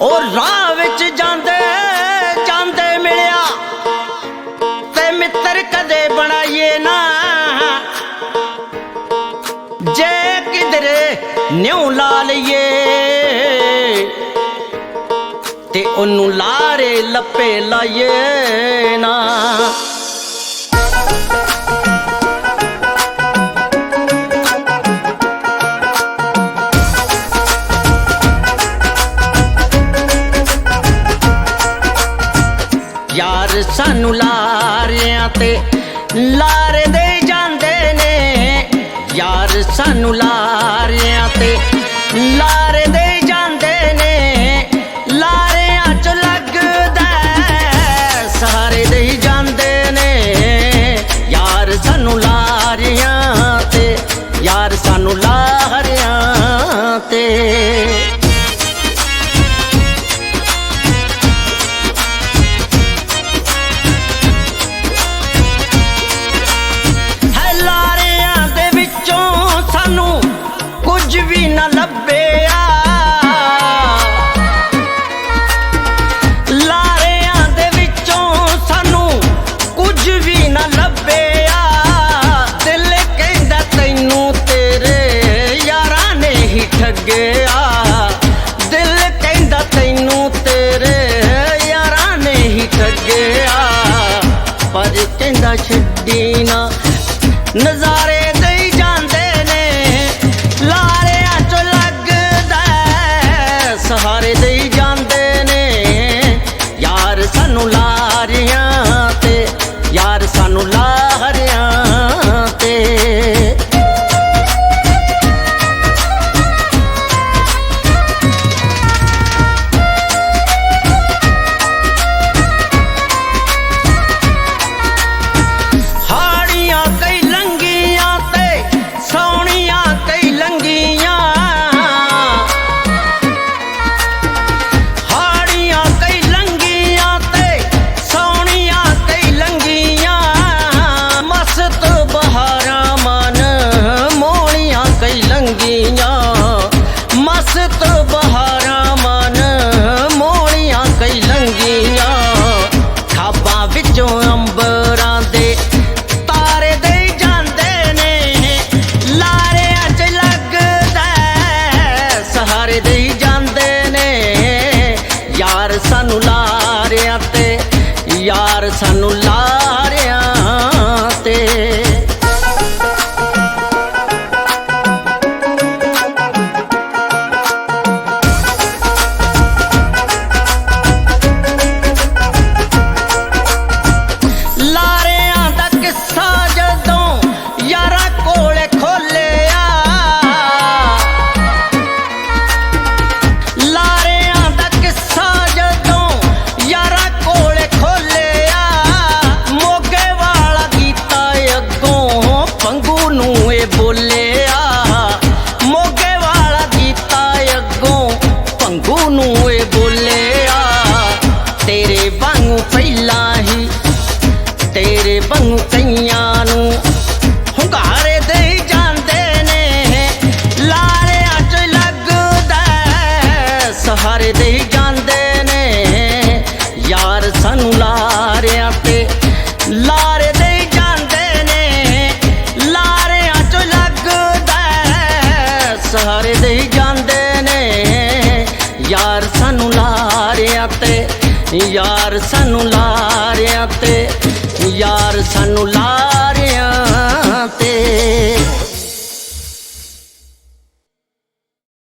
ਉਹ ਰਾਹ ਵਿੱਚ ਜਾਂਦੇ ਜਾਂਦੇ ਮਿਲਿਆ। ਤੇ ਮਿੱਤਰ ਕਦੇ ਬਣਾਈਏ ਨਾ। ਜੇ ਕਿਧਰੇ ਨਿਉ ਲਾ ਲਈਏ, ਤੇ ਉਹਨੂੰ ਲਾਰੇ ਲੱਪੇ ਲਾਈਏ ਨਾ। ਯਾਰ ਸਾਨੂੰ ਲਾਰਿਆਂ ਤੇ ਲਾਰੇ ਦੇ ਜਾਂਦੇ ਨੇ। ਯਾਰ ਸਾਨੂੰ ਲਾਰਿਆਂ ਤੇ ਲਾਰੇ ਦੇ ਜਾਂਦੇ ਨੇ। ਲਾਰਿਆਂ ਚ ਲੱਗਦਾ ਸਾਰੇ ਦੇ ਜਾਂਦੇ ਨੇ। ਯਾਰ ਸਾਨੂੰ ਲਾਰਿਆਂ ਤੇ, ਯਾਰ ਸਾਨੂੰ ਲਾਰਿਆਂ ਤੇ। مدینہ۔ বাহার ਤੇਰੇ ਵਾਂਗੂ ਪਹਿਲਾਂ ਹੀ, ਤੇਰੇ ਵਾਂਗੂ ਕਈਆਂ ਨੂੰ ਹੁੰਗਾਰੇ ਦੇ ਜਾਂਦੇ ਨੇ। ਲਾਰਿਆਂ ਚ ਲੱਗਦਾ ਸਹਾਰੇ ਦੇ ਜਾਂਦੇ ਨੇ। ਯਾਰ ਸਾਨੂੰ ਲਾਰਿਆਂ ਤੇ ਲਾਰੇ ਦੇ ਜਾਂਦੇ ਨੇ। ਲਾਰਿਆਂ ਚ ਲੱਗਦਾ ਸਹਾਰੇ ਦੇ ਜਾਂਦੇ ਨੇ। ਯਾਰ ਸਾਨੂੰ ਯਾਰ ਸਾਨੂੰ ਲਾਰਿਆਂ ਤੇ ਯਾਰ ਸਾਨੂੰ ਲਾ